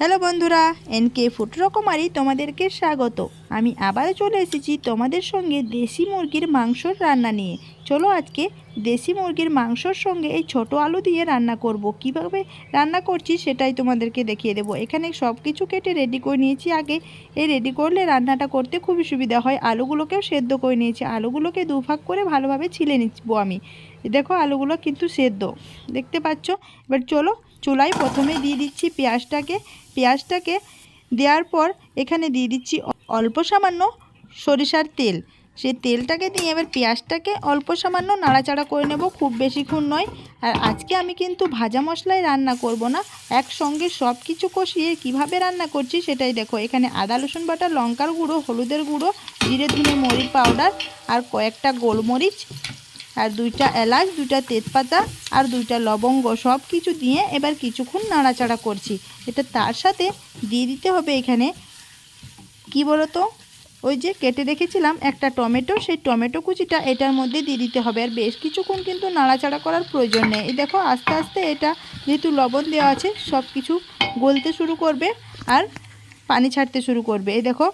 Hello বন্ধুরা NK food রকমারি তোমাদেরকে স্বাগত। আমি আবারও চলে এসেছি তোমাদের সঙ্গে দেশি মুরগির মাংসর রান্না নিয়ে। চলো আজকে দেশি মুরগির মাংসর সঙ্গে এই ছোট আলু দিয়ে রান্না করব। কীভাবে রান্না করছি সেটাই তোমাদেরকে দেখিয়ে দেবো। এখানে সব কিছু কেটে রেডি করে নিয়েছি আগে। এই রেডি করলে রান্নাটা করতে খুবই সুবিধা হয়। আলুগুলোকেও সেদ্ধ করে নিয়েছি। আলুগুলোকে দুভাগ করে ভালোভাবে ছিলে নিচ্বো আমি। দেখো আলুগুলো কিন্তু সেদ্ধ। দেখতে পাচ্ছ? এবার চলো চুলায় প্রথমে দিয়ে দিচ্ছি পেঁয়াজটাকে। পেঁয়াজটাকে দেওয়ার পর এখানে দিয়ে দিচ্ছি অল্প সামান্য সরিষার তেল। সেই তেলটাকে দিয়ে এবার পেঁয়াজটাকে অল্প সামান্য নাড়াচাড়া করে নেব, খুব বেশিক্ষণ নয়। আর আজকে আমি কিন্তু ভাজা মশলায় রান্না করব না, একসঙ্গে সব কিছু কষিয়ে কীভাবে রান্না করছি সেটাই দেখো। এখানে আদা, রসুন বাটা, লঙ্কার গুঁড়ো, হলুদের গুঁড়ো, জিরে, ধনে মরিচ পাউডার আর কয়েকটা গোলমরিচ আর দুইটা এলাচ, দুইটা তেজপাতা আর দুইটা লবঙ্গ সব কিছু দিয়ে এবার কিছুক্ষণ নাড়াচাড়া করছি। এটা তার সাথে দিয়ে দিতে হবে এখানে, কি বলতো? ওই যে কেটে রেখেছিলাম একটা টমেটো, সেই টমেটো কুচিটা এটার মধ্যে দিয়ে দিতে হবে। আর বেশ কিছুক্ষণ কিন্তু নাড়াচাড়া করার প্রয়োজন নেই। এই দেখো, আস্তে আস্তে এটা যেহেতু লবণ দেওয়া আছে সব কিছু গলতে শুরু করবে আর পানি ছাড়তে শুরু করবে। এই দেখো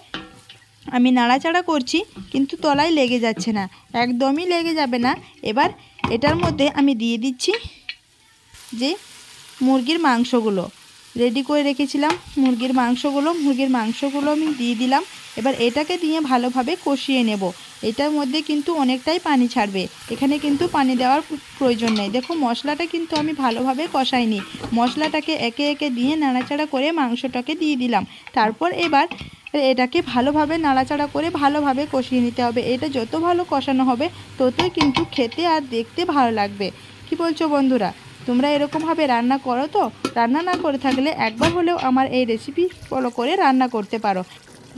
আমি নাড়াচাড়া করছি, কিন্তু তলায় লেগে যাচ্ছে না। একদমই লেগে যাবে না। এবার এটার মধ্যে আমি দিয়ে দিচ্ছি যে মুরগির মাংসগুলো। রেডি করে রেখেছিলাম মুরগির মাংসগুলো। মুরগির মাংসগুলো আমি দিয়ে দিলাম। এবার এটাকে দিয়ে ভালোভাবে কষিয়ে নেব। এটার মধ্যে কিন্তু অনেকটাই পানি ছাড়বে। এখানে কিন্তু পানি দেওয়ার প্রয়োজন নেই। দেখো, মশলাটা কিন্তু আমি ভালোভাবে কষাইনি। মশলাটাকে একে একে দিয়ে নাড়াচাড়া করে মাংসটাকে দিয়ে দিলাম। তারপর এবার এটাকে ভালোভাবে নাড়াচাড়া করে ভালোভাবে কষিয়ে নিতে হবে। এটা যত ভালো কষানো হবে, ততই কিন্তু খেতে আর দেখতে ভালো লাগবে। কি বলছো বন্ধুরা? তোমরা এরকমভাবে রান্না করো তো? রান্না না করে থাকলে একবার হলেও আমার এই রেসিপি ফলো করে রান্না করতে পারো।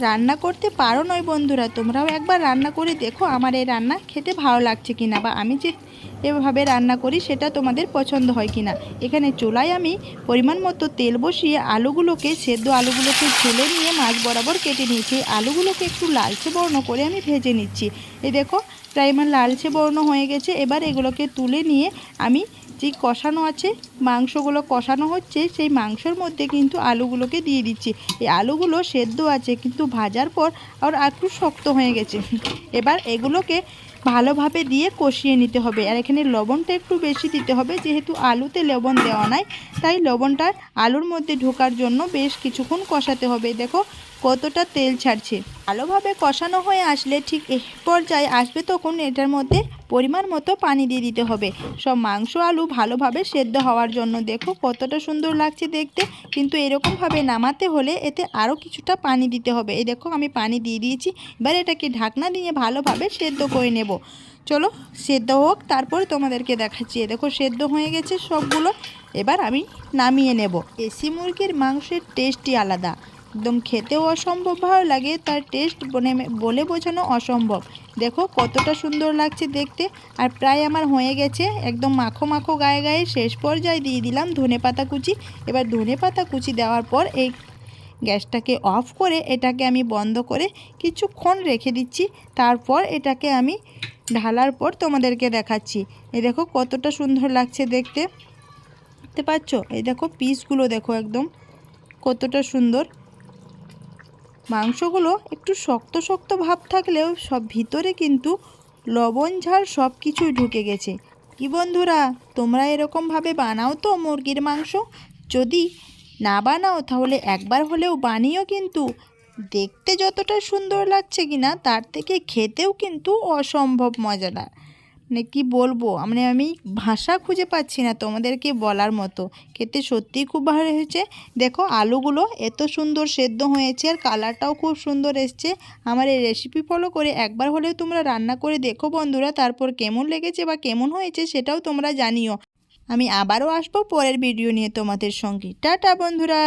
রান্না করতে পারো নয় বন্ধুরা, তোমরাও একবার রান্না করে দেখো আমার এই রান্না খেতে ভালো লাগছে কিনা বা আমি যে এভাবে রান্না করি, সেটা তোমাদের পছন্দ হয় কিনা। এখানে চুলায় আমি পরিমাণ মতো তেল বসিয়ে আলুগুলোকে, সেদ্ধ আলুগুলোকে ছেলে নিয়ে মাছ বরাবর কেটে নিয়েছি। আলুগুলোকে একটু লালচে বর্ণ করে আমি ভেজে নিচ্ছি। এই দেখো, প্রায় আমার লালচে বর্ণ হয়ে গেছে। এবার এগুলোকে তুলে নিয়ে আমি যে কষানো আছে, মাংসগুলো কষানো হচ্ছে, সেই মাংসর মধ্যে কিন্তু আলুগুলোকে দিয়ে দিচ্ছি। এই আলুগুলো সেদ্ধ আছে, কিন্তু ভাজার পর আর একটু শক্ত হয়ে গেছে। এবার এগুলোকে ভালোভাবে দিয়ে কষিয়ে নিতে হবে। আর এখানে লবণটা একটু বেশি দিতে হবে, যেহেতু আলুতে লবণ দেওয়া নাই, তাই লবণটা আলুর মধ্যে ঢোকার জন্য বেশ কিছুক্ষণ কষাতে হবে। দেখো কতটা তেল ছাড়ছে? ভালোভাবে কষানো হয়ে আসলে ঠিক এই পর্যায়ে আসবে তখন এটার মধ্যে পরিমাণ মতো পানি দিয়ে দিতে হবে। সব মাংস, আলু ভালোভাবে সেদ্ধ হওয়ার জন্য দেখো কতটা সুন্দর লাগছে দেখতে। কিন্তু এরকমভাবে নামাতে হলে এতে আরও কিছুটা পানি দিতে হবে। এই দেখো আমি পানি দিয়ে দিয়েছি, এবার এটাকে ঢাকনা দিয়ে ভালোভাবে সেদ্ধ করে নেব। চলো সেদ্ধ হোক, তারপরে তোমাদেরকে দেখাচ্ছি। এ দেখো সেদ্ধ হয়ে গেছে সবগুলো, এবার আমি নামিয়ে নেব। এসি মুরগির মাংসের টেস্টই আলাদা। একদম খেতেও অসম্ভব ভালো লাগে, তার টেস্ট বলে বোঝানো অসম্ভব। দেখো কতটা সুন্দর লাগছে দেখতে, আর প্রায় আমার হয়ে গেছে, একদম মাখো মাখো গায়ে গায়ে শেষ পর্যায়ে দিয়ে দিলাম ধনে পাতা কুচি। এবার ধনে পাতা কুচি দেওয়ার পর এই গ্যাসটাকে অফ করে এটাকে আমি বন্ধ করে কিছুক্ষণ রেখে দিচ্ছি। তারপর এটাকে আমি ঢালার পর তোমাদেরকে দেখাচ্ছি। এই দেখো কতটা সুন্দর লাগছে দেখতে। দেখতে পাচ্ছ? এই দেখো পিসগুলো দেখো একদম কতটা সুন্দর। মাংসগুলো একটু শক্ত শক্ত ভাব থাকলেও সব ভিতরে কিন্তু লবণ, ঝাল সব কিছুই ঢুকে গেছে। কি বন্ধুরা, তোমরা এরকমভাবে বানাও তো মুরগির মাংস? যদি না বানাও, তাহলে একবার হলেও বানিও কিন্তু। দেখতে যতটা সুন্দর লাগছে কিনা, তার থেকে খেতেও কিন্তু অসম্ভব মজাদার। মানে কি বলব? মানে আমি ভাষা খুঁজে পাচ্ছি না তোমাদেরকে বলার মতো। খেতে সত্যিই খুব ভালো হয়েছে দেখো, আলুগুলো এত সুন্দর সেদ্ধ হয়েছে আর কালারটাও খুব সুন্দর এসছে। আমার এই রেসিপি ফলো করে একবার হলেও তোমরা রান্না করে দেখো বন্ধুরা, তারপর কেমন লেগেছে বা কেমন হয়েছে সেটাও তোমরা জানিও। আমি আবারও আসব পরের ভিডিও নিয়ে তোমাদের সঙ্গে। টাটা বন্ধুরা!